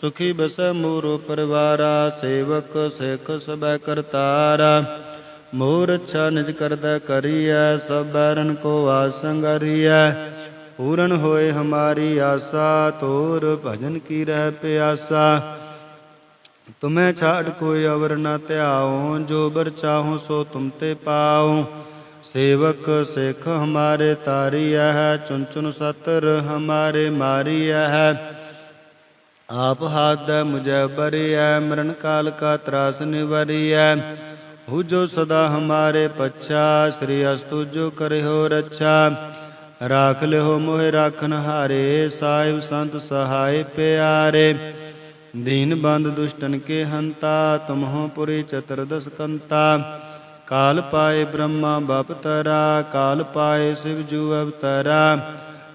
ਸੁਖੀ ਬਸੈ ਮੂਰੋ ਪਰਿਵਾਰਾ, ਸੇਵਕ ਸਿਖ ਸਬੈ ਕਰਤਾਰਾ। ਮੋਰ ਅੱਛਾ ਨਿਜ ਕਰਦਾ ਕਰੀਐ, ਸਭ ਬੈਰਨ ਕੋ ਆਸੰਗਰੀਐ ਪੂਰਨ ਹੋਏ ਹਮਾਰੀ ਆਸਾ ਤੋਰ ਭਜਨ ਕੀ ਰਹਿ ਪਿਆਸਾ। ਤੁਮੈ ਛਾੜ ਕੋਈ ਅਵਰ ਨ ਧਿਆਉ, ਜੋ ਬਰ ਚਾਹਉ ਸੋ ਤੁਮ ਤੇ ਪਾਉ। ਸੇਵਕ ਸਿਖ ਹਮਾਰੇ ਤਾਰੀਐ ਹੈ ਚੁਨ ਚੁਨ ਸਤਰ ਹਮਾਰੇ ਮਾਰੀਐ ਹੈ। ਆਪ ਹਾਥ ਮੁਝੈ ਬਰਿਐ, ਮਰਨ ਕਾਲ ਕਾ ਤਰਾਸ ਨਿਵਰਿਐ। ਹੂ ਜੋ ਸਦਾ ਹਮਾਰੇ ਪਛਾ, ਸ੍ਰੀ ਅਸਤੁ ਜੋ ਕਰਿਓ ਰੱਛਾ। ਰਾਖ ਲਿਓ ਮੋਹਿ ਰਾਖਨ ਹਾਰੇ, ਸਾਹਿਬ ਸੰਤ ਸਹਾਇ ਪਿਆਰੇ। ਦੀਨ ਬੰਦ ਦੁਸ਼ਟਨ ਕੇ ਹੰਤਾ, ਤੁਮਹੁ ਪੁਰੀ ਚਤੁਰਦਸ ਕੰਤਾ ਕਾਲ ਪਾਏ ਬ੍ਰਹਮਾ ਬਪ ਤਰਾ ਕਾਲ ਪਾਏ ਸਿਵ ਜੂ ਅਵਤਰਾ।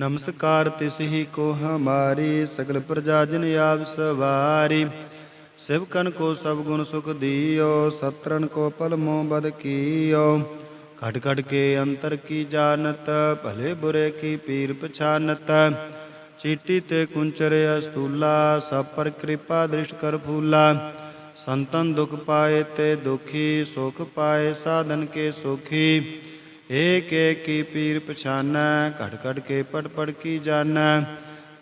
ਨਮਸਕਾਰ ਤਿਸ ਹੀ ਕੋ ਹਮਾਰੀ, ਸਗਲ ਪ੍ਰਜਾ ਜਨ ਆਪ ਸਵਾਰੀ। ਸਿਵਕਨ ਕੋ ਸਭ ਗੁਣ ਸੁਖ ਦਿਓ ਸਤਰਨ ਕੋ ਪਲ ਮੋਹ ਬਦ ਕੀਓ। ਖਟ ਖਟ ਕੇ ਅੰਤਰ ਕੀ ਜਾਣਤ, ਭਲੇ ਬੁਰੇ ਕੀ ਪੀਰ ਪਛਾਨਤ। ਚੀਟੀ ਤੇ ਕੁੰਚਰ ਅਸਤੂਲਾ, ਸਭ ਪਰ ਕਿਰਪਾ ਦ੍ਰਿਸ਼ਟ ਕਰ ਫੂਲਾ। ਸੰਤਨ ਦੁਖ ਪਾਏ ਤੇ ਦੁਖੀ, ਸੁਖ ਪਾਏ ਸਾਧਨ ਕੇ ਸੁਖੀ। ਏਕ ਏਕ ਕੀ ਪੀਰ ਪਛਾਨੈ ਘਟ ਘਟ ਕੇ ਪੜ ਪੜ ਕੀ ਜਾਣੈ।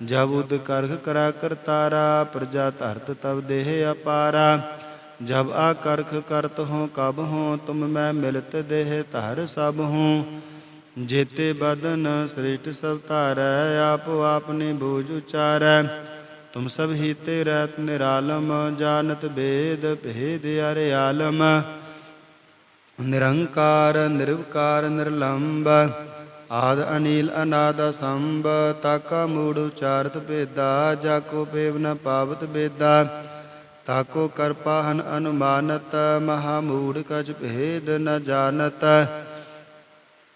ਜਬ ਉਦ ਕਰਖ ਕਰਾ ਕਰਤਾਰਾ ਪ੍ਰਜਾ ਧਰਤ ਤਬ ਦੇਹ ਅਪਾਰਾ। ਜਬ ਆ ਕਰਖ ਕਰਤ ਹੋ, ਕਬ ਹੋ, ਤੁਮ ਮੈਂ ਮਿਲਤ ਦੇਹ ਧਰ ਸਭ ਹੂੰ। ਜੇਤੇ ਬਦਨ ਸ੍ਰਿਸ਼ਟ ਸਭ ਧਾਰੈ, ਆਪ ਆਪਨੇ ਬੂਝ ਉਚਾਰੈ। ਤੁਮ ਸਭ ਹੀ ਰਤ ਨਿਰਾਲਮ, ਜਾਣਤ ਭੇਦ ਭੇਦ ਅਰੇ ਆਲਮ। ਨਿਰੰਕਾਰ, ਨਿਰਵਕਾਰ, ਨਿਰਲੰਬ, ਆਦ ਅਨੀਲ, ਅਨਾਦ ਸੰਭ ਤਾਕਾ ਮੂੜ ਉਚਾਰਤ ਬੇਦਾ ਜਾਕੋ ਪੇਵ ਨ ਪਾਵਤ ਬੇਦਾ ਤਾਕੋ ਕਰਪਾ ਹਨ ਅਨੁਮਾਨਤ, ਮਹਾ ਮੂੜ ਕਛ ਭੇਦ ਨ ਜਾਣਤ।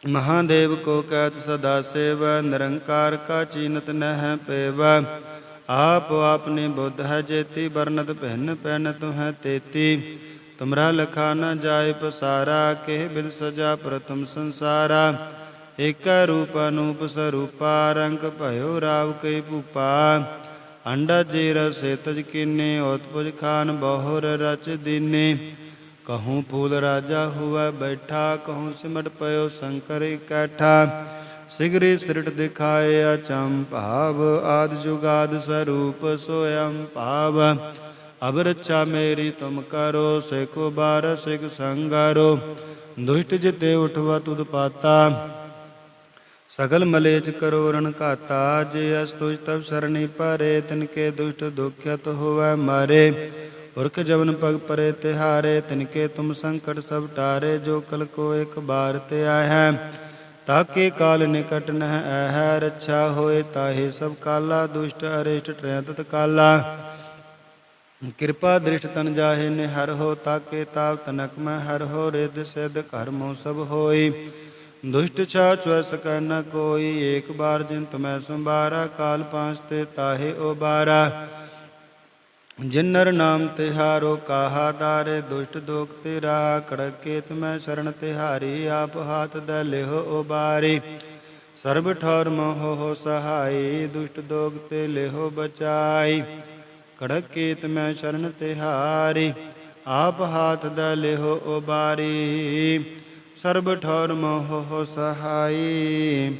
ਮਹਾਦੇਵ ਕੋ ਕਹਿਤ ਸਦਾ ਸੇਵ, ਨਿਰੰਕਾਰ ਕਾ ਚੀਨਤ ਨਹਿ ਪੇਵ। ਆਪ ਆਪਨੇ ਬੁੱਧ ਹੈ ਜੇਤੀ ਬਰਨਤ ਭਿੰਨ ਪੈਨ ਤੁਹੈ ਤੇਤੀ। ਤੁਮਰਾ ਲਖਾ ਨ ਜਾਏ ਪਸਾਰਾ, ਕਿਹ ਬਿਨ ਸਜਾ ਪ੍ਰਥਮ ਸੰਸਾਰਾ। ਏਕੈ ਰੂਪ ਅਨੂਪ ਸਰੂਪਾ, ਰੰਗ ਭਇਓ ਰਾਵ ਕਈ ਭੂਪਾ। ਅੰਡਾ ਜੀਰ ਸੇ ਤਜ ਕੀਨੇ ਉਤਪੁਜ ਖਾਨ ਬਹੁਰ ਰਚ ਦੀਨੇ। ਕਹੂੰ ਫੂਲ ਰਾਜਾ ਹੁਆ ਬੈਠਾ, ਕਹੂੰ ਸਿਮਟ ਪਇਓ ਸ਼ੰਕਰ ਇਕੱਠਾ। ਸਿਗਰੀ ਸਿਰਟ ਦਿਖਾਏ ਅਚੰ ਭਾਵ, ਆਦ ਜੁਗਾਦ ਸਰੂਪ ਸੋਇਮ ਭਾਵ। ਅਬ ਰੱਛਾ ਮੇਰੀ ਤੁਮ ਕਰੋ, ਸਿਖੋ ਬਾਰ ਸਿਖ ਸੰਗਾਰੋ। ਦੁਸ਼ਟ ਜਿਤੇ ਉਠਵਾ ਤੁਧ ਪਾਤਾ। ਸਗਲ ਮਲੇਚ ਕਰੋ ਰਣ ਘਾਤਾ। ਜੇ ਅਸ ਤੁਜ ਤਬ ਸਰਣੀ ਪਰੇ, ਤਿਨ ਕੇ ਦੁਸ਼ਟ ਦੁਖਿਤ ਹੋਵੈ ਮਾਰੇ। ਪੁਰਖ ਜਵਨ ਪਗ ਪਰੇ ਤਿਹਾਰੇ, ਤਿਨ ਕੇ ਤੁਮ ਸੰਕਟ ਸਭ ਟਾਰੇ। ਜੋ ਕਲ ਕੋ ਇੱਕ ਬਾਰ ਤੇ ਆਇਆ, ਤਾਕੇ ਕਾਲ ਨਿਕਟ ਨਹਿ ਐਹ ਰੱਛਾ ਹੋਏ ਤਾਹੇ ਸਭ ਕਾਲਾ, ਦੁਸ਼ਟ ਅਰਿਸ਼ਟ ਟਰੈ ਤਤ ਕਾਲਾ ਕਿਰਪਾ ਦ੍ਰਿਸ਼ਟ ਤਨ ਜਾਹੇ ਨੇ ਹਰ ਹੋ ਤਾਕੇ ਤਾਵ ਤਨਕ ਮੈਂ ਹਰ ਹੋ ਰਿਦ ਸਿਧ ਕਰਮੋ ਸਭ ਹੋਈ। ਦੁਸ਼ਟ ਛਾ ਚੁਐ ਸਕੈ ਨ ਕੋਈ, ਏਕ ਬਾਰ ਜਿਨ ਤੁਮੈ ਸੰਭਾਰਾ, ਕਾਲ ਪਾਂਚ ਤੇ ਤਾਹੇ ਉਬਾਰਾ। ਜਿਨਰ ਨਾਮ ਤਿਹਾਰੋ, ਕਾਹਾ ਦਾਰੇ ਦੁਸ਼ਟ ਦੋਖ ਤੇਰਾ, ਕੜਕੇ ਤੁਮੈ ਸ਼ਰਨ ਤਿਹਾਰੀ, ਆਪ ਹਾਥ ਦ ਲਿਹੋ ਉਬਾਰੀ। ਸਰਬ ਠੌਰ ਮੋਹ ਹੋ ਸਹਾਈ, ਦੁਸ਼ਟ ਦੋਗ ਤੇ ਲਿਹੋ ਬਚਾਈ। ਕੜਕ ਕੇਤ ਮੈਂ ਸ਼ਰਨ ਤਿਹਾਰੀ ਆਪ ਹਾਥ ਦ ਲਿਹੋ ਉਬਾਰੀ। ਸਰਬ ਠੌਰ ਮੋਹ ਸਹਾਈ,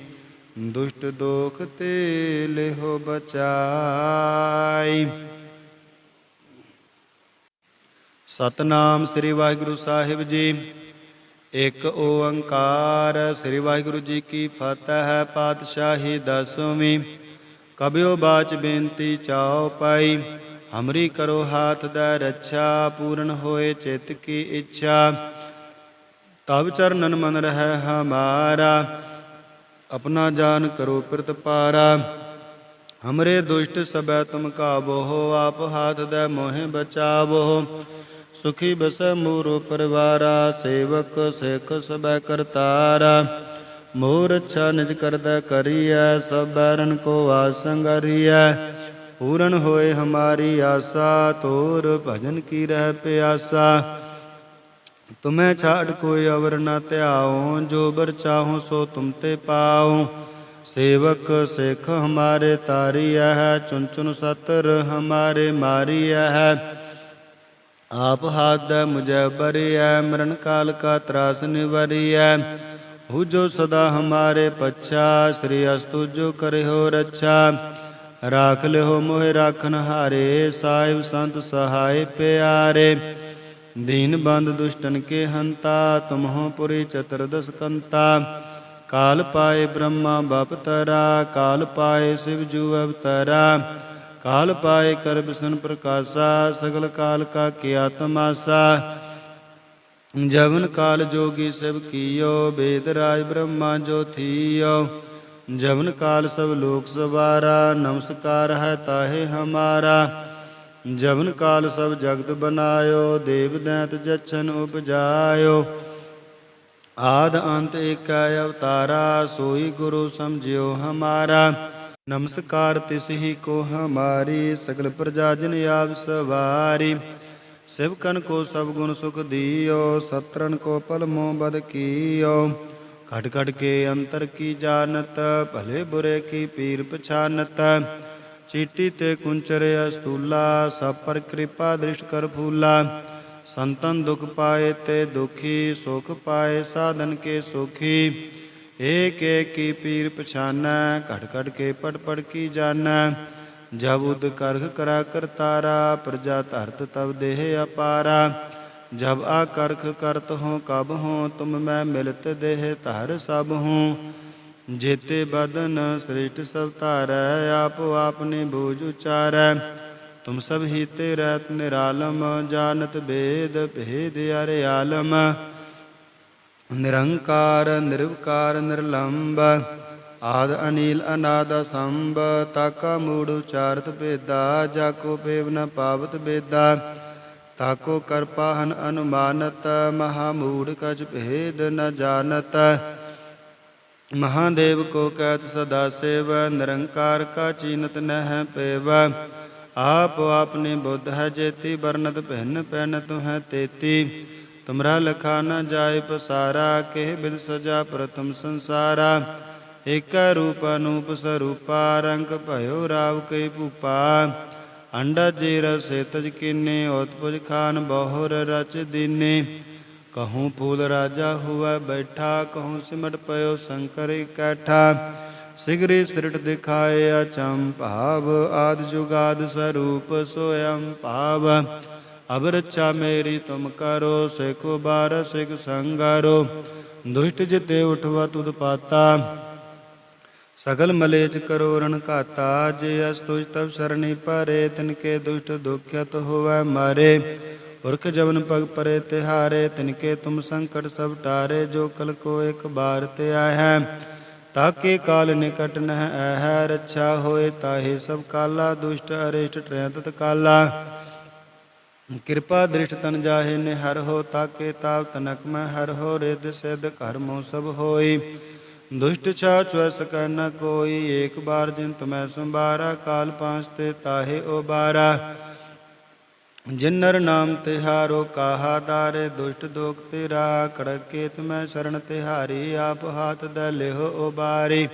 ਦੁਸ਼ਟ ਦੋਖ ਤੇ ਲਿਹੋ ਬਚਾਈ। ਸਤਨਾਮ ਸ੍ਰੀ ਵਾਹਿਗੁਰੂ ਸਾਹਿਬ ਜੀ, ਇੱਕ ਓੰਕਾਰ, ਸ੍ਰੀ ਵਾਹਿਗੁਰੂ ਜੀ ਕੀ ਫਤਿਹ ਹੈ ਪਾਤਸ਼ਾਹੀ ਦਸਵੀਂ, ਕਬਿਓ ਬਾਚ ਬੇਨਤੀ ਚਾਓ ਪਾਈ। ਹਮਰੀ ਕਰੋ ਹਾਥ ਦਾ ਰੱਛਾ, ਪੂਰਨ ਹੋਏ ਚਿਤ ਕੀ ਇੱਛਾ। ਤਬ ਚਰਨਨ ਮਨ ਰਹਿ ਹਮਾਰਾ, ਆਪਣਾ ਜਾਨ ਕਰੋ ਪ੍ਰਤਪਾਰਾ ਹਮਰੇ ਦੁਸ਼ਟ ਸਬੈ ਤੁਮ ਕਾਬੋ ਆਪ ਹਾਥ ਦੇ ਮੋਹਿ ਬਚਾਵੋ। ਸੁਖੀ ਬਸੈ ਮੂਰੋ ਪਰਵਾਰਾ, ਸੇਵਕ ਸਿੱਖ ਸਬੈ ਕਰਤਾਰਾ। ਮੋਰ ਅੱਛਾ ਨਿਜ ਕਰਦਾ ਕਰੀਐ, ਸਭ ਬੈਰਨ ਕੋ ਆਸੰਗਰੀਐ ਪੂਰਨ ਹੋਏ ਹਮਾਰੀ ਆਸਾ, ਤੋਰ ਭਜਨ ਕੀ ਰਹਿ ਪਿਆਸਾ। ਤੁਮੈ ਛਾੜ ਕੋਈ ਅਵਰ ਨ ਧਿਆਉ, ਜੋ ਬਰ ਚਾਹੋ ਸੋ ਤੁਮ ਤੇ ਪਾਉ। ਸੇਵਕ ਸਿੱਖ ਹਮਾਰੇ ਤਾਰੀਐ ਹੈ ਚੁਨ ਚੁਨ ਸਤਰ ਹਮਾਰੇ ਮਾਰੀਐ। ਹੈ ਆਪ ਹਾਥ ਮੁਝੈ ਬਰਿਐ, ਮਰਨ ਕਾਲ ਕਾ ਤਰਾਸ ਨਿਵਰਿਐ। ਹੂ ਜੋ ਸਦਾ ਹਮਾਰੇ ਪਛਾ, ਸ੍ਰੀ ਅਸਤੁ ਜੋ ਕਰਿਓ ਰੱਛਾ। ਰਾਖ ਲਿਓ ਮੋਹਿ ਰਾਖਨ ਹਾਰੇ, ਸਾਹਿਬ ਸੰਤ ਸਹਾਇ ਪਿਆਰੇ। ਦੀਨ ਬੰਦ ਦੁਸ਼ਟਨ ਕੇ ਹੰਤਾ, ਤੁਮਹੁ ਪੁਰੀ ਚਤੁਰਦਸ ਕੰਤਾ ਕਾਲ ਪਾਏ ਬ੍ਰਹਮਾ ਬਪਤਰਾ, ਕਾਲ ਪਾਏ ਸਿਵ ਜੂ ਅਵਤਰਾ। ਕਾਲ ਪਾਏ ਕਰ ਬਿਸ਼ਨ ਪ੍ਰਕਾਸ਼ਾ, ਸਗਲ ਕਾਲ ਕਾ ਕੀਆ ਤਮਾਸਾ ਜਵਨ ਕਾਲ ਜੋਗੀ ਸ਼ਿਵ ਕੀਓ, ਬੇਦ ਰਾਜ ਬ੍ਰਹਮਾ ਜੋ ਥੀਓ। ਜਵਨ ਕਾਲ ਸਭ ਲੋਕ ਸਵਾਰਾ, ਨਮਸਕਾਰ ਹੈ ਤਾਹੇ ਹਮਾਰਾ। ਜਵਨ ਕਾਲ ਸਭ ਜਗਤ ਬਨਾਇਓ, ਦੇਵ ਦੈਤ ਜਛਨ ਉਪਜਾਇਓ। ਆਦ ਅੰਤ ਏਕੈ ਅਵਤਾਰਾ, ਸੋਈ ਗੁਰੂ ਸਮਝਿਓ ਹਮਾਰਾ। ਨਮਸਕਾਰ ਤਿਸ ਹੀ ਕੋ ਹਮਾਰੀ, ਸਗਲ ਪ੍ਰਜਾ ਜਨ ਆਪ ਸਵਾਰੀ। ਸਿਵਕਨ ਕੋ ਸਭ ਗੁਣ ਸੁਖ ਦੀਓ ਸਤਰਨ ਕੋ ਪਲ ਮੋ ਬਦ ਕੀਓ। ਘਟ ਘਟ ਕੇ ਅੰਤਰ ਕੀ ਜਾਣਤ, ਭਲੇ ਬੁਰੇ ਕੀ ਪੀਰ ਪਛਾਨਤ। ਚੀਟੀ ਤੇ ਕੁੰਚਰ ਅਸਤੂਲਾ, ਸਭ ਪਰ ਕਿਰਪਾ ਦ੍ਰਿਸ਼ਟ ਕਰ ਫੂਲਾ। ਸੰਤਨ ਦੁਖ ਪਾਏ ਤੇ ਦੁਖੀ, ਸੁਖ ਪਾਏ ਸਾਧਨ ਕੇ ਸੁਖੀ। ਏਕ ਏਕ ਕੀ ਪੀਰ ਪਛਾਨੈ, ਘਟ ਘਟ ਕੇ ਪੜ ਪੜ ਕੀ ਜਾਣੈ। ਜਬ ਉਦ ਕਰਖ ਕਰਾ ਕਰਤਾਰਾ, ਪ੍ਰਜਾ ਧਰਤ ਤਬ ਦੇਹ ਅਪਾਰਾ। ਜਬ ਆ ਕਰਖ ਕਰਤ ਹੋ, ਕਬ ਹੋ, ਤੁਮ ਮੈਂ ਮਿਲਤ ਦੇਹ ਧਰ ਸਭ ਹੂੰ। ਜੇਤੇ ਬਦਨ ਸ੍ਰਿਸ਼ਟ ਸਭ ਧਾਰੈ, ਆਪ ਆਪਨੇ ਬੂਝ ਉਚਾਰੈ। ਤੁਮ ਸਭ ਹੀ ਰਤ ਰਹਿਤ ਨਿਰਾਲਮ, ਜਾਣਤ ਬੇਦ ਭੇਦ ਅਰੇ ਆਲਮ। ਨਿਰੰਕਾਰ, ਨਿਰਵਕਾਰ, ਨਿਰਲੰਬ, ਆਦ ਅਨੀਲ, ਅਨਾਦ ਸੰਭ ਤਾਕਾ ਮੂੜ ਉਚਾਰਤ ਭੇਦਾ, ਜਾਕੋ ਪੇਵ ਨ ਪਾਵਤ ਬੇਦਾ ਤਾਕੋ ਕਰਪਾਹਨ ਅਨੁਮਾਨਤ ਮਹਾ ਮੂੜ ਕਛ ਭੇਦ ਨ ਜਾਣਤ ਮਹਾਦੇਵ ਕੋ ਕਹਿਤ ਸਦਾ ਸੇਵ ਨਿਰੰਕਾਰ ਕਾ ਚੀਨਤ ਨਹਿ ਪੇਵ ਆਪ ਆਪਨੇ ਬੁੱਧ ਹੈ ਜੇਤੀ ਬਰਨਤ ਭਿੰਨ ਪੈਨ ਤੁਹੈ ਤੇਤੀ ਤੁਮਰਾ ਲਖਾ ਨ ਜਾਏ ਪਸਾਰਾ ਕਿਹ ਬਿਦ ਸਜਾ ਪ੍ਰਥਮ ਸੰਸਾਰਾ ਏਕਾ ਰੂਪ ਅਨੂਪ ਸਰੂਪਾ ਰੰਗ ਭਇਓ ਰਾਵ ਕਈ ਭੂਪਾ ਅੰਡਾ ਜੇ ਰਸੇ ਤਜ ਕੀਨੇ ਉਤਪੁਜ ਖਾਨ ਬਹੁਰ ਰਚ ਦੀਨੇ। ਕਹੂੰ ਫੂਲ ਰਾਜਾ ਹੁਆ ਬੈਠਾ, ਕਹੂੰ ਸਿਮਟ ਪਇਓ ਸ਼ੰਕਰ ਇਕੱਠਾ ਸਿਗਰੇ ਸਿਰਟ ਦਿਖਾਏ ਅਚੰ ਭਾਵ, ਆਦ ਜੁਗਾਦ ਸਰੂਪ ਸੋਇਮ ਭਾਵ। ਅਬ ਰੱਛਾ ਮੇਰੀ ਤੁਮ ਕਰੋ, ਸਿਖੋ ਬਾਰ ਸਿਖ ਸੰਗਾਰੋ। ਦੁਸ਼ਟ ਜਿਤੇ ਉਠਵਾ ਤੁਧ ਪਾਤਾ। ਸਗਲ ਮਲੇਚ ਕਰੋ ਰਣ ਘਾਤਾ ਜੇ ਅਸਤੁਜ ਤਬ ਸਰਣੀ ਪਰੇ, ਤਿਨ ਕੇ ਦੁਸ਼ਟ ਦੁਖਿਤ ਹੋਵੈ ਮਾਰੇ। ਪੁਰਖ ਜਵਨ ਪਗ ਪਰੇ ਤਿਹਾਰੇ, ਤਿਨ ਕੇ ਤੁਮ ਸੰਕਟ ਸਭ ਟਾਰੇ, ਜੋ ਕਲ ਕੋ ਇੱਕ ਬਾਰ ਤੇ ਆਹੈ ਤਾਕੇ ਕਾਲ ਨਿਕਟ ਨਹਿ ਐਹ ਰੱਛਾ ਹੋਏ ਤਾਹੇ ਸਭ ਕਾਲਾ, ਦੁਸ਼ਟ ਅਰਿਸ਼ਟ ਟ੍ਰੈਤਤ ਕਾਲਾ। ਕਿਰਪਾ ਦ੍ਰਿਸ਼ਟ ਤਨ ਜਾਹੇ ਨਿਹਰ ਹਰ ਹੋ ਤਾਕੇ ਤਾਪ ਤਨਕ ਮੈਂ ਹਰ ਹੋ ਰਿਦ ਸਿਧ ਕਰਮੋ ਸਭ ਹੋਈ। ਦੁਸ਼ਟ ਛਾ ਚੁਐ ਸਕੈ ਨ ਕੋਈ, ਏਕ ਬਾਰ ਜਿਨ ਤੁਮੈ ਸੰਭਾਰਾ, ਕਾਲ ਪਾਂਚ ਤੇ ਤਾਹੇ ਉਬਾਰਾ। ਜਿਨਰ ਨਾਮ ਤਿਹਾਰੋ, ਕਾਹਾ ਦਾਰੇ ਦੁਸ਼ਟ ਦੋਖ ਤੇਰਾ, ਕੜਕੇ ਤੁਮੈ ਸ਼ਰਨ ਤਿਹਾਰੀ, ਆਪ ਹਾਥ ਦ ਲਿਹੋ ਉਬਾਰੀ।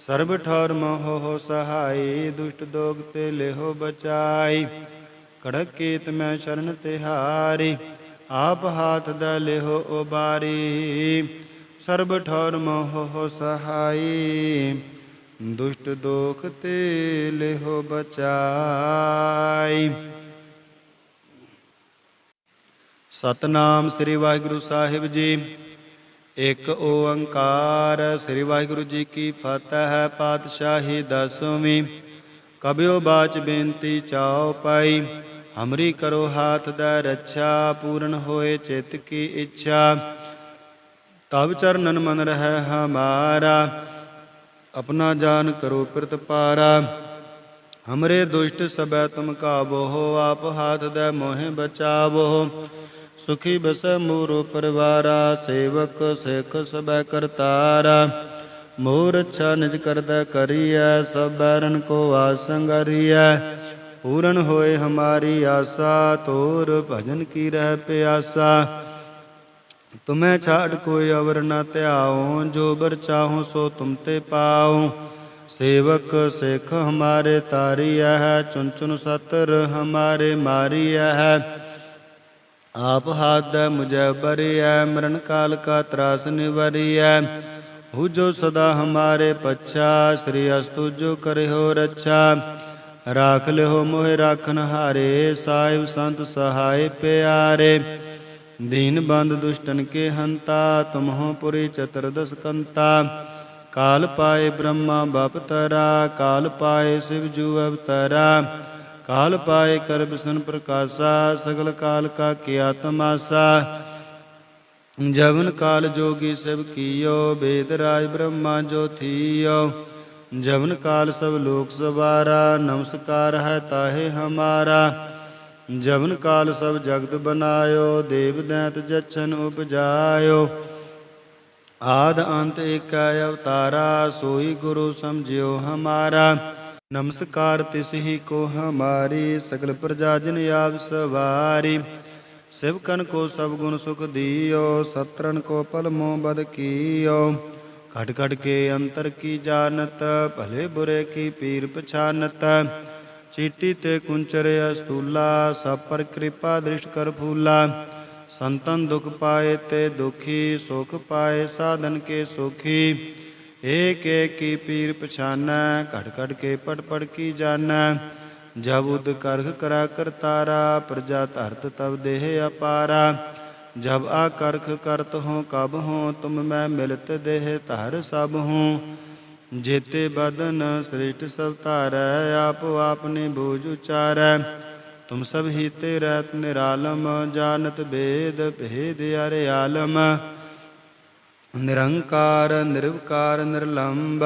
ਸਰਬ ਠੌਰ ਮੋਹ ਹੋ ਸਹਾਈ, ਦੁਸ਼ਟ ਦੋਗ ਤੇ ਲਿਹੁ ਬਚਾਈ। ਕੜਕ ਕੀਤ ਮੈਂ ਸ਼ਰਨ ਤਿਹਾਰੀ, ਆਪ ਹਾਥ ਦ ਲਿਹੁ ਉਬਾਰੀ। ਸਰਬ ਠੌਰ ਮੋਹ ਸਹਾਈ। ਦੁਸ਼ਟ ਦੋਖ ਤੇ ਲਿਹੁ ਬਚਾਈ। ਸਤਨਾਮ ਸ੍ਰੀ ਵਾਹਿਗੁਰੂ ਸਾਹਿਬ ਜੀ। ਇੱਕ ਓੰਕਾਰ, ਸ੍ਰੀ ਵਾਹਿਗੁਰੂ ਜੀ ਕੀ ਫਤਿਹ, ਪਾਤਸ਼ਾਹੀ ਦਸਵੀਂ। ਕਬਿਓ ਬਾਚ ਬੇਨਤੀ ਚਾਉ ਪਾਈ। ਹਮਰੀ ਕਰੋ ਹਾਥ ਦਾ ਰੱਛਾ, ਪੂਰਨ ਹੋਏ ਚਿਤ ਕੀ ਇੱਛਾ। ਤਬ ਚਰਨਨ ਮਨ ਰਹਿ ਹਮਾਰਾ, ਆਪਣਾ ਜਾਨ ਕਰੋ ਪਿਰਤ ਪਾਰਾ। ਹਮਰੇ ਦੁਸ਼ਟ ਸਬੈ ਤੁਮ ਕਾਬੋ ਆਪ ਹਾਥ ਦੇ ਮੋਹਿ ਬਚਾਵੋ। ਸੁਖੀ ਬਸ ਮੂਰੋ ਪਰਵਾਰਾ, ਸੇਵਕ ਸਿਖ ਸਬੈ ਕਰਤਾਰਾ। ਮੋਰ ਅੱਛਾ ਨਿਜ ਕਰਦਾ ਕਰੀਐ, ਸਭ ਬੈਰਨ ਕੋ ਆਸੰਗਰੀਐ ਪੂਰਨ ਹੋਏ ਹਮਾਰੀ ਆਸਾ, ਤੋਰ ਭਜਨ ਕੀ ਰਹਿ ਪਿਆਸਾ। ਤੁਮੈ ਛਾੜ ਕੋਈ ਅਵਰ ਨ ਧਿਆਉ, ਜੋ ਬਰ ਚਾਹੋ ਸੋ ਤੁਮ ਤੇ ਪਾਉ। ਸੇਵਕ ਸਿਖ ਹਮਾਰੇ ਤਾਰੀਐ ਹੈ ਚੁਨ ਚੁਨ ਸਤਰ ਹਮਾਰੇ ਮਾਰੀਐ। ਹੈ ਆਪ ਹਾਥ ਮੁਝੈ ਬਰੀਐ, ਮਰਨ ਕਾਲ ਕਾ ਤਰਾਸ ਨਿਵਰੀਐ। ਹੂ ਜੋ ਸਦਾ ਹਮਾਰੇ ਪਛਾ, ਸ੍ਰੀ ਅਸਤੁ ਜੋ ਕਰਿਓ ਰੱਛਾ। ਰਾਖ ਲਿਓ ਮੋਹਿ ਰਾਖਨ ਹਾਰੇ, ਸਾਹਿਬ ਸੰਤ ਸਹਾਇ ਪਿਆਰੇ। ਦੀਨ ਬੰਦ ਦੁਸ਼ਟਨ ਕੇ ਹੰਤਾ, ਤੁਮਹੁ ਪੁਰੀ ਚਤੁਰਦਸ ਕੰਤਾ। ਕਾਲ ਪਾਏ ਬ੍ਰਹਮਾ ਬਪਤਰਾ ਕਾਲ ਪਾਏ ਸਿਵ ਜੂ ਅਵਤਰਾ। ਕਾਲ ਪਾਏ ਕਰ ਬਿਸ਼ਨ ਪ੍ਰਕਾਸ਼ਾ, ਸਗਲ ਕਾਲ ਕਾ ਕੀਆ ਤਮਾਸਾ ਜਵਨ ਕਾਲ ਜੋਗੀ ਸਭ ਕੀਓ, ਬੇਦ ਰਾਜ ਬ੍ਰਹਮਾ ਜੋ ਥੀਓ। ਜਵਨ ਕਾਲ ਸਭ ਲੋਕ ਸਵਾਰਾ, ਨਮਸਕਾਰ ਹੈ ਤਾਹੇ ਹਮਾਰਾ। ਜਵਨ ਕਾਲ ਸਭ ਜਗਤ ਬਨਾਇਓ, ਦੇਵ ਦੈਤ ਜਛਨ ਉਪਜਾਇਓ। ਆਦ ਅੰਤ ਏਕੈ ਅਵਤਾਰਾ, ਸੋਈ ਗੁਰੂ ਸਮਝਿਓ ਹਮਾਰਾ। ਨਮਸਕਾਰ ਤਿਸ ਹੀ ਕੋ ਹਮਾਰੀ, ਸਗਲ ਪ੍ਰਜਾ ਜਨ ਆਵ ਸਵਾਰੀ। ਸਿਵਕਨ ਕੋ ਸਭ ਗੁਣ ਸੁਖ ਦਿਓ ਸਤਰਨ ਕੋ ਪਲ ਮੋ ਬਦ ਕੀਓ। ਘਟ ਘਟ ਕੇ ਅੰਤਰ ਕੀ ਜਾਣਤ, ਭਲੇ ਬੁਰੇ ਕੀ ਪੀਰ ਪਛਾਨਤ। ਚੀਟੀ ਤੇ ਕੁੰਚਰ ਅਸਤੂਲਾ ਸਭ ਪਰ ਕਿਰਪਾ ਦ੍ਰਿਸ਼ਟ ਕਰ ਫੂਲਾ। ਸੰਤਨ ਦੁਖ ਪਾਏ ਤੇ ਦੁਖੀ, ਸੁਖ ਪਾਏ ਸਾਧਨ ਕੇ ਸੁਖੀ। ਏਕ ਏਕ ਕੀ ਪੀਰ ਪਛਾਨੈ ਘਟ ਘਟ ਕੇ ਪੜ ਪੜ ਕੀ ਜਾਣੈ। ਜਬ ਉਦ ਕਰਖ ਕਰਾ ਕਰਤਾਰਾ ਪ੍ਰਜਾ ਧਰਤ ਤਬ ਦੇਹ ਅਪਾਰਾ। ਜਬ ਆ ਕਰਖ ਕਰਤ ਹੋ ਕਬ ਹੋ ਤੁਮ ਮੈਂ ਮਿਲਤ ਦੇਹ ਧਰ ਸਭ ਹੂੰ ਜੇਤੇ ਬਦਨ ਸ੍ਰਿਸ਼ਟ ਸਭ ਧਾਰੈ, ਆਪ ਆਪਨੇ ਬੋਝ ਉਚਾਰੈ। ਤੁਮ ਸਭ ਹੀ ਰਤ ਰਹਿਤ ਨਿਰਾਲਮ, ਜਾਣਤ ਭੇਦ ਭੇਦ ਅਰੇ ਆਲਮ। ਨਿਰੰਕਾਰ, ਨਿਰਵਕਾਰ, ਨਿਰਲੰਬ,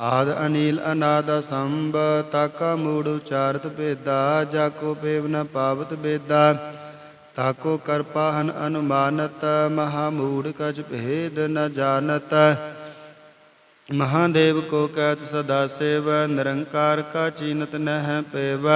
ਆਦ ਅਨੀਲ, ਅਨਾਦ ਸੰਭ ਤਾਕਾ ਮੂੜ ਉਚਾਰਤ ਭੇਦਾ, ਜਾਕੋ ਪੇਵ ਨ ਪਾਵਤ ਬੇਦਾ। ਤਾਕੋ ਕਰਪਾਹਨ ਅਨੁਮਾਨਤ, ਮਹਾ ਮੂੜ ਕਛ ਭੇਦ ਨ ਜਾਣਤ। ਮਹਾਦੇਵ ਕੋ ਕਹਿਤ ਸਦਾ ਸੇਵ, ਨਿਰੰਕਾਰ ਕਾ ਚੀਨਤ ਨਹਿ ਪੇਵ।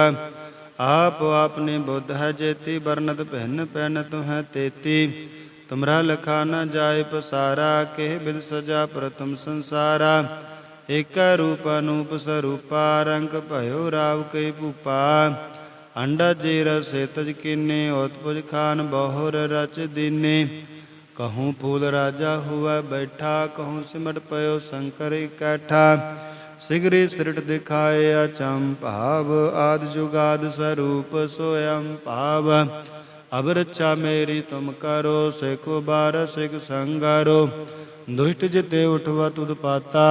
ਆਪ ਆਪਨੇ ਬੁੱਧ ਹੈ ਜੇਤੀ ਬਰਨਤ ਭਿੰਨ ਪੈਨ ਤੁਹੈ ਤੇਤੀ। ਤੁਮਰਾ ਲਖਾ ਨ ਜਾਏ ਪਸਾਰਾ, ਕਿਹ ਬਿਦ ਸਜਾ ਪ੍ਰਥਮ ਸੰਸਾਰਾ। ਏਕੈ ਰੂਪ ਅਨੂਪ ਸਰੂਪਾ, ਰੰਗ ਭਇਓ ਰਾਵ ਕਈ ਭੂਪਾ। ਅੰਡਾ ਜੀਰ ਸੇ ਤਜ ਕੀਨੇ, ਉਤਪੁਜ ਖਾਨ ਬਹੁਰ ਰਚ ਦੀਨੇ। ਕਹੂੰ ਫੂਲ ਰਾਜਾ ਹੁਆ ਬੈਠਾ ਕਹੂੰ ਸਿਮਟ ਪਇਓ ਸ਼ੰਕਰ ਇਕੱਠਾ ਸਿਗਰੀ ਸਿਰਟ ਦਿਖਾਏ ਅਚੰ ਭਾਵ ਆਦ ਜੁਗਾਦ ਸਰੂਪ ਸੋਇਮ ਭਾਵ ਅਬ ਰੱਛਾ ਮੇਰੀ ਤੁਮ ਕਰੋ ਸਿਖੋ ਬਾਰ ਸਿਖ ਸੰਗਾਰੋ ਦੁਸ਼ਟ ਜਿਤੇ ਉਠਵਾ ਤੁਧ ਪਾਤਾ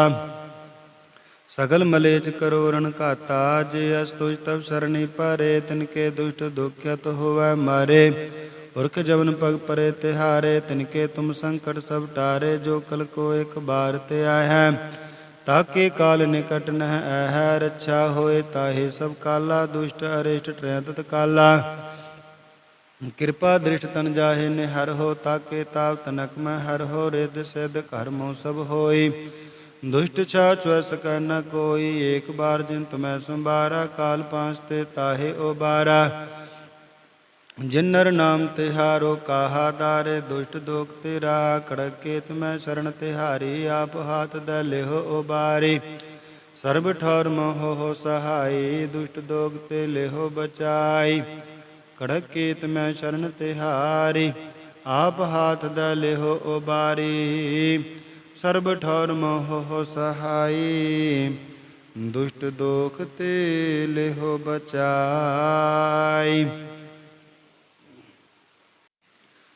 ਸਗਲ ਮਲੇਚ ਕਰੋ ਰਣ ਘਾਤਾ ਜੇ ਅਸ ਤੁਜ ਤਬ ਸਰਣੀ ਪਰੇ ਤਿਨ ਕੇ ਦੁਸ਼ਟ ਦੁਖਿਤ ਹੋਵੈ ਮਾਰੇ ਪੁਰਖ ਜਵਨ ਪਗ ਪਰੇ ਤਿਹਾਰੇ ਤਿਨਕੇ ਤੁਮ ਸੰਕਟ ਸਭ ਟਾਰੇ, ਜੋ ਕਲ ਕੋ ਇੱਕ ਬਾਰ ਤੇ ਆਇਆ ਤਾਕੇ ਕਾਲ ਨਿਕਟ ਨਹਿ ਐਹ, ਰੱਛਾ ਹੋਏ ਤਾਹੇ ਸਭ ਕਾਲਾ, ਦੁਸ਼ਟ ਅਰਿਸ਼ਟ ਟਰੈ ਕਾਲਾ। ਕਿਰਪਾ ਦ੍ਰਿਸ਼ਟ ਤਨ ਜਾਹੇ ਨੇ ਹਰ ਹੋ ਤਾਕੇ ਤਾਪ ਤਨਕ ਮੈਂ ਹਰ ਹੋ ਰਿਦ ਸਿਧ ਕਰਮੋ ਸਭ ਹੋਈ। ਦੁਸ਼ਟ ਛਾ ਚੁਐ ਸਕੈ ਨ ਕੋਈ, ਏਕ ਬਾਰ ਜਿਨ ਤੁਮੈ ਸੰਭਾਰਾ, ਕਾਲ ਪਾਂਚ ਤੇ ਤਾਹੇ ਓ ਬਾਰਾ ਜਿਨਰ ਨਾਮ ਤਿਹਾਰੋ ਕਾਹਾ ਦਾਰੇ ਦੁਸ਼ਟ ਦੋਖ ਤੇਰਾ ਕੜਕੇ ਤੁਮੈ ਸ਼ਰਨ ਤਿਹਾਰੀ, ਆਪ ਹਾਥ ਦ ਲਿਹੁ ਉਬਾਰੀ। ਸਰਬ ਠੌਰ ਮੋਹ ਹੋ ਸਹਾਈ, ਦੁਸ਼ਟ ਦੋਖ ਤੇ ਲਿਹੁ ਬਚਾਈ। ਕੜਕੇ ਤੁਮੈ ਸ਼ਰਨ ਤਿਹਾਰੀ, ਆਪ ਹਾਥ ਦ ਲਿਹੁ ਉਬਾਰੀ। ਸਰਬ ਠੌਰ ਮੋਹ ਹੋ ਸਹਾਈ, ਦੁਸ਼ਟ ਦੋਖ ਤੇ ਲਿਹੋ ਬਚਾਈ।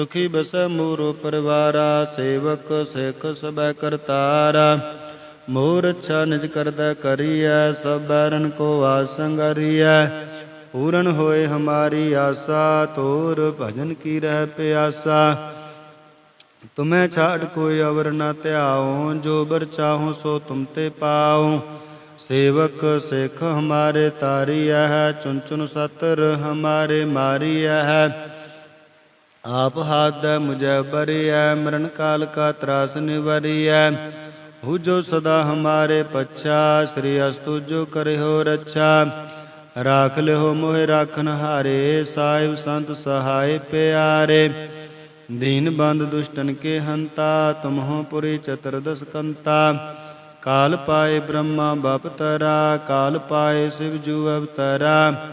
ਸੁਖੀ ਬਸ ਮੂਰੋ ਪਰਿਵਾਰਾ, ਸੇਵਕ ਸਿਖ ਸਬੈ ਕਰਤਾਰਾ। ਮੋਰ ਅੱਛਾ ਨਿਜ ਕਰਦਾ ਕਰੀਐ ਸਭ ਬੈਰਨ ਕੋ ਆਸੰਗਰੀਐ ਪੂਰਨ ਹੋਏ ਹਮਾਰੀ ਆਸਾ ਤੋਰ ਭਜਨ ਕੀ ਰਹਿ ਪਿਆਸਾ। ਤੁਮੈ ਛਾੜ ਕੋਈ ਅਵਰ ਨਾ ਧਿਆਉ, ਜੋ ਬਰ ਚਾਹੋ ਸੋ ਤੁਮ ਤੇ ਪਾਉ। ਸੇਵਕ ਸਿਖ ਹਮਾਰੇ ਤਾਰੀਐ ਹੈ ਚੁਨ ਚੁਨ ਸਤਰ ਹਮਾਰੇ ਮਾਰੀਐ। ਹੈ ਆਪ ਹਾਥ ਮੁਝੈ ਬਰੀਐ ਮਰਨ ਕਾਲ ਕਾ ਤਰਾਸ ਨਿਵਰੀਐ ਹੂ। ਜੋ ਸਦਾ ਹਮਾਰੇ ਪੱਛਾ, ਸ੍ਰੀ ਅਸਤੁ ਜੋ ਕਰਿਓ ਰੱਛਾ। ਰਾਖ ਲਿਓ ਮੋਹਿ ਰਾਖਨ ਹਾਰੇ, ਸਾਹਿਬ ਸੰਤ ਸਹਾਇ ਪਿਆਰੇ। ਦੀਨ ਬੰਦ ਦੁਸ਼ਟਨ ਕੇ ਹੰਤਾ, ਤੁਮਹੁ ਪੁਰੀ ਚਤੁਰਦਸ ਕੰਤਾ। ਕਾਲ ਪਾਏ ਬ੍ਰਹਮਾ ਬਪਤਰਾ, ਕਾਲ ਪਾਏ ਸਿਵ ਜੂ ਅਵਤਰਾ।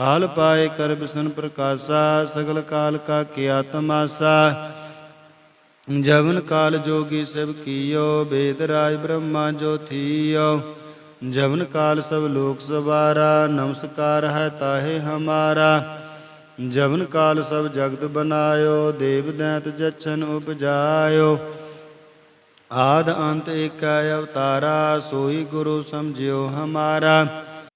ਕਾਲ ਪਾਏ ਕਰ ਬਿਸ਼ਨ ਪ੍ਰਕਾਸ਼ਾ, ਸਗਲ ਕਾਲ ਕਾ ਕੀਆ ਤਮਾਸਾ ਜਵਨ ਕਾਲ ਜੋਗੀ ਸਭ ਕੀਓ, ਬੇਦ ਰਾਜ ਬ੍ਰਹਮਾ ਜੋ ਥੀਓ। ਜਵਨ ਕਾਲ ਸਭ ਲੋਕ ਸਵਾਰਾ, ਨਮਸਕਾਰ ਹੈ ਤਾਹੇ ਹਮਾਰਾ। ਜਵਨ ਕਾਲ ਸਭ ਜਗਤ ਬਨਾਇਓ, ਦੇਵ ਦੈਤ ਜਛਨ ਉਪਜਾਇਓ। ਆਦ ਅੰਤ ਏਕੈ ਅਵਤਾਰਾ, ਸੋਈ ਗੁਰੂ ਸਮਝਿਓ ਹਮਾਰਾ।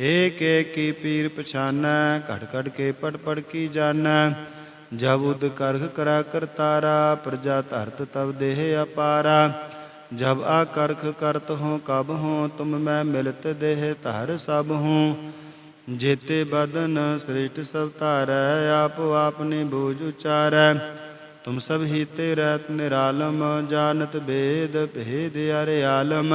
ਏਕ ਏਕ ਕੀ ਪੀਰ ਪਛਾਨੈ ਘਟ ਘਟ ਕੇ ਪੜ ਪੜ ਕੀ ਜਾਣੈ। ਜਬ ਉਦ ਕਰਖ ਕਰਾ ਕਰਤਾਰਾ ਪ੍ਰਜਾ ਧਰਤ ਤਬ ਦੇਹ ਅਪਾਰਾ। ਜਬ ਆ ਕਰਖ ਕਰਤ ਹੋ, ਕਬ ਹੋ, ਤੁਮ ਮੈਂ ਮਿਲਤ ਦੇਹ ਧਰ ਸਭ ਹੂੰ। ਜੇਤੇ ਬਦਨ ਸ੍ਰਿਸ਼ਟ ਸਭ ਧਾਰੈ, ਆਪ ਆਪਨੇ ਬੋਝ ਉਚਾਰੈ। ਤੁਮ ਸਭ ਹੀ ਰਤ ਰਹਿਤ ਨਿਰਾਲਮ, ਜਾਣਤ ਬੇਦ ਭੇਦ ਅਰੇ ਆਲਮ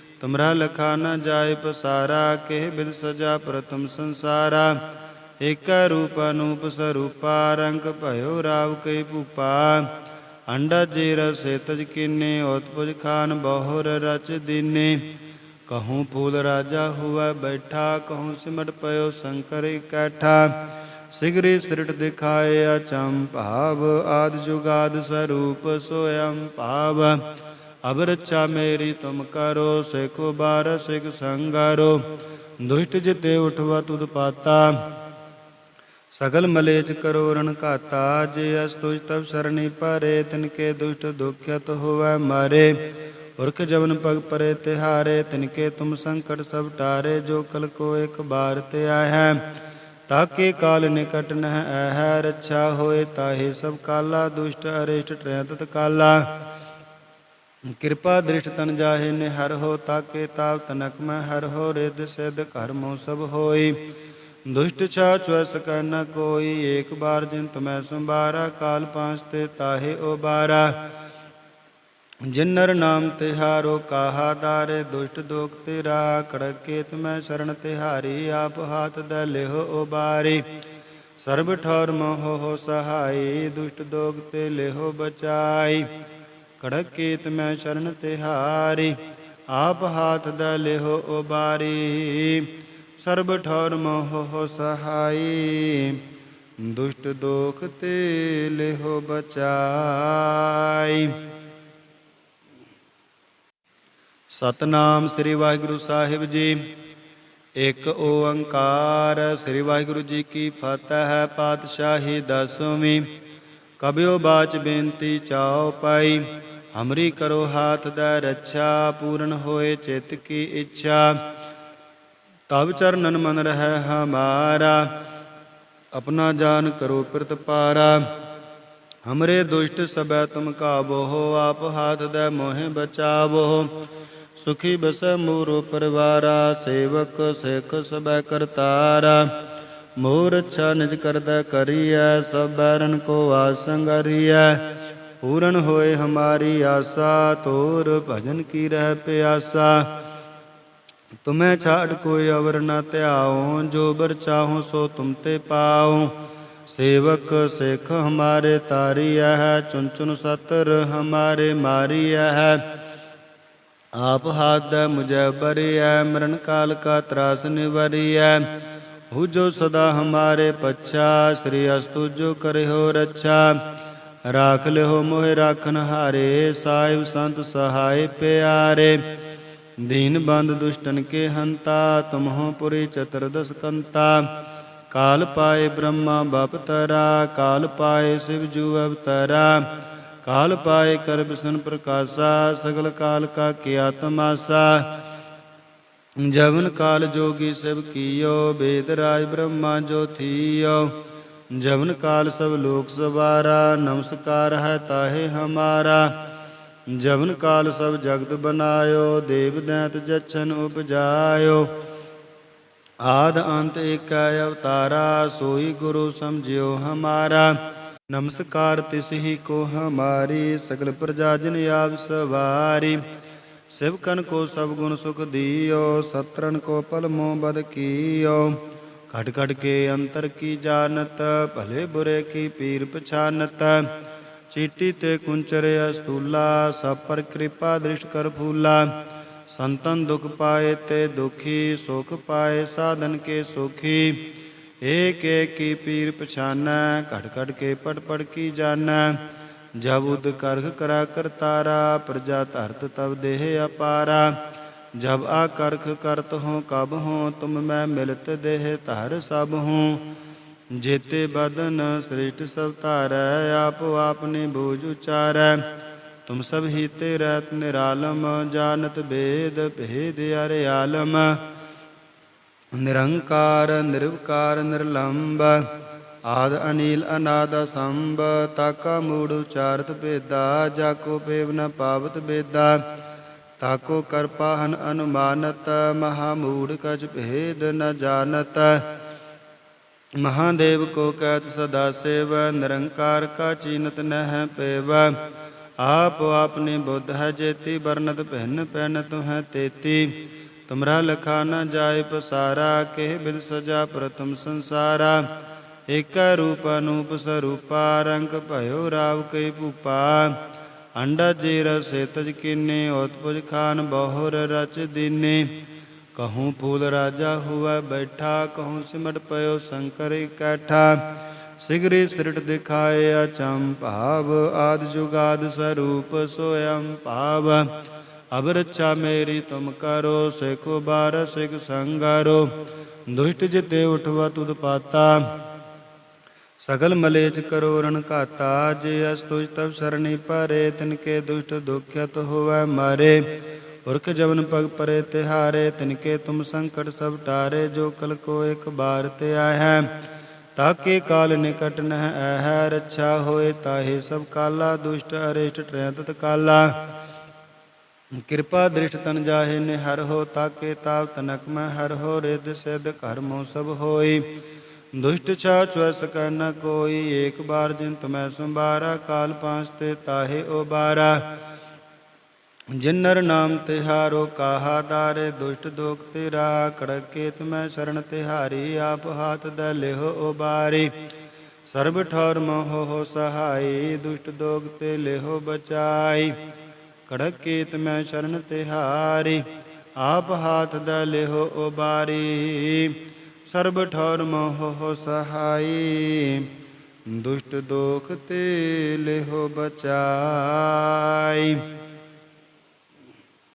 ਤੁਮਰਾ ਲਖਾ ਨ ਜਾਏ ਪਸਾਰਾ, ਕਿਹ ਬਿਦ ਸਜਾ ਪ੍ਰਥਮ ਸੰਸਾਰਾ। ਏਕੈ ਰੂਪ ਅਨੂਪ ਸਰੂਪਾ, ਰੰਗ ਭਇਓ ਰਾਵ ਕਈ ਭੂਪਾ। ਅੰਡਾ ਜੀਰ ਸੇ ਤਜ ਕੀਨੇ, ਉਤਪੁਜ ਖਾਨ ਬਹੁਰ ਰਚ ਦੀਨੇ। ਕਹੂੰ ਫੂਲ ਰਾਜਾ ਹੁਆ ਬੈਠਾ, ਕਹੂੰ ਸਿਮਟ ਪਇਓ ਸ਼ੰਕਰ ਇਕੱਠਾ ਸਿਗਰੀ ਸਿਰਟ ਦਿਖਾਏ ਅਚੰ ਭਾਵ, ਆਦ ਜੁਗਾਦ ਸਰੂਪ ਸੋਇਮ ਭਾਵ। ਅਬ ਰੱਛਾ ਮੇਰੀ ਤੁਮ ਕਰੋ, ਸਿਖੋ ਬਾਰ ਸਿਖ ਸੰਗਾਰੋ। ਦੁਸ਼ਟ ਜਿਤੇ ਉਠਵਾ ਤੁਧ ਪਾਤਾ। ਸਗਲ ਮਲੇਚ ਕਰੋ ਰਣ ਘਾਤਾ। ਜੇ ਅਸ ਤੁਜ ਤਬ ਸਰਣੀ ਪਰੇ, ਤਿਨ ਕੇ ਦੁਸ਼ਟ ਦੁਖਿਤ ਹੋਵੈ ਮਾਰੇ। ਪੁਰਖ ਜਵਨ ਪਗ ਪਰੇ ਤਿਹਾਰੇ, ਤਿਨ ਕੇ ਤੁਮ ਸੰਕਟ ਸਭ ਟਾਰੇ। ਜੋ ਕਲ ਕੋ ਇੱਕ ਬਾਰ ਤੇ ਆਇਆ ਤਾਕੇ ਕਾਲ ਨਿਕਟ ਨਹਿ ਐਹ ਰੱਛਾ ਹੋਏ ਤਾਹੇ ਸਭ ਕਾਲਾ, ਦੁਸ਼ਟ ਅਰਿਸ਼ਟ ਟ੍ਰੈਂਤ ਕਾਲਾ ਕਿਰਪਾ ਦ੍ਰਿਸ਼ਟ ਤਨ ਜਾਹੇ ਨੇ ਹਰ ਹੋ ਤਾਕੇ ਤਾਵ ਤਨਕ ਮੈਂ ਹਰ ਹੋ ਰਿਦ ਸਿਧ ਕਰਮੋ ਸਭ ਹੋਈ। ਦੁਸ਼ਟ ਛਾ ਚੁਐ ਸਕੈ ਨ ਕੋਈ, ਏਕ ਬਾਰ ਜਿਨ ਤੁਮੈ ਸੰਭਾਰਾ, ਕਾਲ ਪਾਂਚ ਤੇ ਤਾਹੇ ਬਾਰਾ ਜਿਨਰ ਨਾਮ ਤਿਹਾਰੋ, ਕਾਹਾ ਦਾਰੇ ਦੁਸ਼ਟ ਦੋਖ ਤੇਰਾ, ਕੜਕੇ ਤੁਮੈ ਸ਼ਰਨ ਤਿਹਾਰੀ, ਆਪ ਹਾਥ ਦ ਲਿਹੁ ਉਬਾਰੀ। ਸਰਬ ਠੌਰ ਮੋਹ ਹੋ ਸਹਾਈ, ਦੁਸ਼ਟ ਦੋਗ ਤੇ ਲਿਹੁ ਬਚਾਈ। ਕੜਕ ਕੇਤ ਮੈਂ ਸ਼ਰਨ ਤਿਹਾਰੀ, ਆਪ ਹਾਥ ਦ ਲਿਹੁ ਉਬਾਰੀ। ਸਰਬ ਠੌਰ ਮੋਹ ਹੋ ਸਹਾਈ, ਦੁਸ਼ਟ ਦੋਖ ਤੇ ਲਿਹੁ ਬਚਾਈ। ਸਤਨਾਮ ਸ੍ਰੀ ਵਾਹਿਗੁਰੂ ਸਾਹਿਬ ਜੀ, ਇੱਕ ਓੰਕਾਰ, ਸ੍ਰੀ ਵਾਹਿਗੁਰੂ ਜੀ ਕੀ ਫਤਿਹ ਹੈ ਪਾਤਸ਼ਾਹੀ ਦਸਵੀਂ, ਕਬਿਓ ਬਾਚ ਬੇਨਤੀ ਚਾਓ ਪਾਈ। ਹਮਰੀ ਕਰੋ ਹਾਥ ਦਾ ਰੱਛਾ, ਪੂਰਨ ਹੋਏ ਚਿਤ ਕੀ ਇੱਛਾ। ਤਬ ਚਰਨਨ ਮਨ ਰਹਿ ਹਮਾਰਾ, ਆਪਣਾ ਜਾਨ ਕਰੋ ਪ੍ਰਤਪਾਰਾ ਹਮਰੇ ਦੁਸ਼ਟ ਸਬੈ ਤੁਮ ਕਾਬੋ ਆਪ ਹਾਥ ਦੇ ਮੋਹਿ ਬਚਾਵੋ। ਸੁਖੀ ਬਸੈ ਮੂਰੋ ਪਰਵਾਰਾ, ਸੇਵਕ ਸਿਖ ਸਬੈ ਕਰਤਾਰਾ। ਮੋਰ ਅੱਛਾ ਨਿਜ ਕਰਦਾ ਕਰੀਐ, ਸਭ ਬੈਰਨ ਕੋ ਆਸੰਗਰੀਐ ਪੂਰਨ ਹੋਏ ਹਮਾਰੀ ਆਸਾ, ਤੋਰ ਭਜਨ ਕੀ ਰਹਿ ਪਿਆਸਾ। ਤੁਮੈ ਛਾੜ ਕੋਈ ਅਵਰ ਨ ਧਿਆਉ, ਜੋ ਬਰ ਚਾਹੋ ਸੋ ਤੁਮ ਤੇ ਪਾਉ। ਸੇਵਕ ਸਿਖ ਹਮਾਰੇ ਤਾਰੀਐ ਹੈ ਚੁਨ ਚੁਨ ਸਤਰ ਹਮਾਰੇ ਮਾਰੀਐ ਹੈ। ਆਪ ਹਾਥ ਮੁਝੈ ਬਰਿਐ, ਮਰਨ ਕਾਲ ਕਾ ਤਰਾਸ ਨਿਵਰਿਐ। ਹੂ ਜੋ ਸਦਾ ਹਮਾਰੇ ਪੱਛਾ, ਸ੍ਰੀ ਅਸਤੁ ਜੋ ਕਰਿਓ ਰੱਛਾ। ਰਾਖ ਲਿਓ ਮੋਹਿ ਰਾਖਨ ਹਾਰੇ, ਸਾਹਿਬ ਸੰਤ ਸਹਾਇ ਪਿਆਰੇ। ਦੀਨ ਬੰਦ ਦੁਸ਼ਟਨ ਕੇ ਹੰਤਾ, ਤੁਮਹੁ ਪੁਰੀ ਚਤੁਰਦਸ ਕੰਤਾ ਕਾਲ ਪਾਏ ਬ੍ਰਹਮਾ ਬਪਤਰਾ ਕਾਲ ਪਾਏ ਸਿਵ ਜੂ ਅਵਤਰਾ। ਕਾਲ ਪਾਏ ਕਰ ਬਿਸ਼ਨ ਪ੍ਰਕਾਸ਼ਾ, ਸਗਲ ਕਾਲ ਕਾ ਕੀਆ ਤਮਾਸਾ। ਜਵਨ ਕਾਲ ਜੋਗੀ ਸ਼ਿਵ ਕੀਓ, ਬੇਦ ਰਾਜ ਬ੍ਰਹਮਾ ਜੋ ਥੀਓ। ਜਵਨ ਕਾਲ ਸਭ ਲੋਕ ਸਵਾਰਾ, ਨਮਸਕਾਰ ਹੈ ਤਾਹੇ ਹਮਾਰਾ। ਜਵਨ ਕਾਲ ਸਭ ਜਗਤ ਬਨਾਇਓ, ਦੇਵ ਦੈਤ ਜਛਨ ਉਪਜਾਇਓ। ਆਦ ਅੰਤ ਏਕੈ ਅਵਤਾਰਾ, ਸੋਈ ਗੁਰੂ ਸਮਝਿਓ ਹਮਾਰਾ। ਨਮਸਕਾਰ ਤਿਸ ਹੀ ਕੋ ਹਮਾਰੀ, ਸਗਲ ਪ੍ਰਜਾ ਜਨ ਆਪ ਸਵਾਰੀ। ਸਿਵਕਨ ਕੋ ਸਭ ਗੁਣ ਸੁਖ ਦਿਓ ਸਤਰਨ ਕੋ ਪਲ ਮੋ ਬਦ ਕੀਓ। ਘਟ ਘਟ ਕੇ ਅੰਤਰ ਕੀ ਜਾਣਤ, ਭਲੇ ਬੁਰੇ ਕੀ ਪੀਰ ਪਛਾਨਤ। ਚੀਟੀ ਤੇ ਕੁੰਚਰ ਅਸਤੂਲਾ, ਸਭ ਪਰ ਕਿਰਪਾ ਦ੍ਰਿਸ਼ਟ ਕਰ ਫੂਲਾ। ਸੰਤਨ ਦੁਖ ਪਾਏ ਤੇ ਦੁਖੀ, ਸੁਖ ਪਾਏ ਸਾਧਨ ਕੇ ਸੁਖੀ। ਏਕ ਏਕ ਕੀ ਪੀਰ ਪਛਾਨੈ ਘਟ ਘਟ ਕੇ ਪੜ ਪੜ ਕੀ ਜਾਣੈ। ਜਬ ਉਦ ਕਰਖ ਕਰਾ ਕਰਤਾਰਾ, ਪ੍ਰਜਾ ਧਰਤ ਤਬ ਦੇਹ ਅਪਾਰਾ। ਜਬ ਆ ਕਰਖ ਕਰਤ ਹੋ ਕਬ ਹੋ ਤੁਮ ਮੈਂ ਮਿਲਤ ਦੇਹ ਧਰ ਸਭ ਹੂੰ ਜੇਤੇ ਬਦਨ ਸ੍ਰਿਸ਼ਟ ਸਭ ਧਾਰੈ, ਆਪ ਆਪਨੇ ਬੋਝ ਉਚਾਰੈ। ਤੁਮ ਸਭ ਹੀ ਤੇ ਰਹਿਤ ਨਿਰਾਲਮ, ਜਾਣਤ ਬੇਦ ਭੇਦ ਅਰੇ ਆਲਮ। ਨਿਰੰਕਾਰ, ਨਿਰਵਕਾਰ, ਨਿਰਲੰਬ, ਆਦ ਅਨੀਲ ਅਨਾਦ ਸੰਭ ਤਾਕਾ ਮੂੜ ਉਚਾਰਤ ਬੇਦਾ ਜਾਕੋ ਪੇਵ ਨ ਪਾਵਤ ਬੇਦਾ ਤਾਕੋ ਕਰਪਾਹਨ ਅਨੁਮਾਨਤ ਮਹਾ ਮੂੜ ਕਛ ਭੇਦ ਨ ਜਾਣਤ। ਮਹਾਦੇਵ ਕੋ ਕਹਿਤ ਸਦਾ ਸੇਵ, ਨਿਰੰਕਾਰ ਕਾ ਚੀਨਤ ਨਹਿ ਪੇਵ। ਆਪ ਆਪਨੇ ਬੁੱਧ ਹੈ ਜੇਤੀ ਬਰਨਤ ਭਿੰਨ ਪੈਨ ਤੁਹੈ ਤੇਤੀ। ਤੁਮਰਾ ਲਖਾ ਨ ਜਾਏ ਪਸਾਰਾ, ਕਿਹ ਬਿਦ ਸਜਾ ਪ੍ਰਥਮ ਸੰਸਾਰਾ। ਏਕੈ ਰੂਪ ਅਨੂਪ ਸਰੂਪਾ, ਰੰਗ ਭਇਓ ਰਾਵ ਕਈ ਭੂਪਾ। ਅੰਡਾ ਜੀਰ ਸੇ ਤਜ ਕੀਨੇ ਉਤਪੁਜ ਖਾਨ ਬਹੁਰ ਰਚ ਦੀਨੇ। ਕਹੂੰ ਫੂਲ ਰਾਜਾ ਹੁਆ ਬੈਠਾ, ਕਹੂੰ ਸਿਮਟ ਪਇਓ ਸ਼ੰਕਰ ਇਕੱਠਾ ਸਿਗਰੀ ਸਿਰਟ ਦਿਖਾਏ ਅਚੰ ਭਾਵ, ਆਦ ਜੁਗਾਦ ਸਰੂਪ ਸੋਇਮ ਭਾਵ। ਅਬ ਰੱਛਾ ਮੇਰੀ ਤੁਮ ਕਰੋ, ਸਿਖੋ ਬਾਰ ਸਿਖ ਸੰਗਰੋ। ਦੁਸ਼ਟ ਜਿਤੇ ਉਠਵਾ ਤੁਧ ਪਾਤਾ। ਸਗਲ ਮਲੇਚ ਕਰੋ ਰਣ ਘਾਤਾ ਜੇ ਅਸ ਤੁਜ ਤਬ ਸਰਣੀ ਪਰੇ, ਤਿਨ ਕੇ ਦੁਸ਼ਟ ਦੁਖਿਤ ਹੋਵੈ ਮਾਰੇ। ਪੁਰਖ ਜਵਨ ਪਗ ਪਰੇ ਤਿਹਾਰੇ, ਤਿਨ ਕੇ ਤੁਮ ਸੰਕਟ ਸਭ ਟਾਰੇ, ਜੋ ਕਲ ਕੋ ਇੱਕ ਬਾਰ ਤੇ ਆਹੈ ਤਾਕੇ ਕਾਲ ਨਿਕਟ ਨਹਿ ਐਹੈ ਰੱਛਾ ਹੋਏ ਤਾਹੇ ਸਭ ਕਾਲਾ, ਦੁਸ਼ਟ ਅਰਿਸ਼ਟ ਟਰੈ ਤਤ ਕਾਲਾ ਕਿਰਪਾ ਦ੍ਰਿਸ਼ਟ ਤਨ ਜਾਹੇ ਨਿਹਰ ਹੋ ਤਾਕੇ ਤਾਪ ਤਨਕ ਮੈਂ ਹਰ ਹੋ ਰਿਦ ਸਿਧ ਕਰਮੋ ਸਭ ਹੋਈ। ਦੁਸ਼ਟ ਛਾ ਚੁਐ ਸਕੈ ਨ ਕੋਈ, ਏਕ ਬਾਰ ਜਿਨ ਤੁਮੈ ਸੰਭਾਰਾ, ਕਾਲ ਪਾਂਚ ਤੇ ਤਾਹੇ ਓ ਬਾਰਾ ਜਿਨਰ ਨਾਮ ਤਿਹਾਰੋ, ਕਾਹਾ ਦਾਰੇ ਦੁਸ਼ਟ ਦੋਖ ਤੇਰਾ, ਕੜਕੇ ਤੁਮੈ ਸ਼ਰਨ ਤਿਹਾਰੀ, ਆਪ ਹਾਥ ਦ ਲਿਹੋ ਓ ਬਾਰੀ ਸਰਬ ਠੌਰ ਮੋਹ ਹੋ ਸਹਾਈ, ਦੁਸ਼ਟ ਦੋਗ ਤੇ ਲਿਹੋ ਬਚਾਈ। ਕੜਕ ਕੀਤ ਮੈਂ ਸ਼ਰਨ ਤਿਹਾਰੀ, ਆਪ ਹਾਥ ਦ ਲਿਹੋ ਓ ਬਾਰੀ ਸਰਬ ਠੌਰ ਮੋਹ ਸਹਾਈ ਦੁਸ਼ਟ ਦੋਖ ਤੇ ਲਿਹੋ ਬਚਾਈ।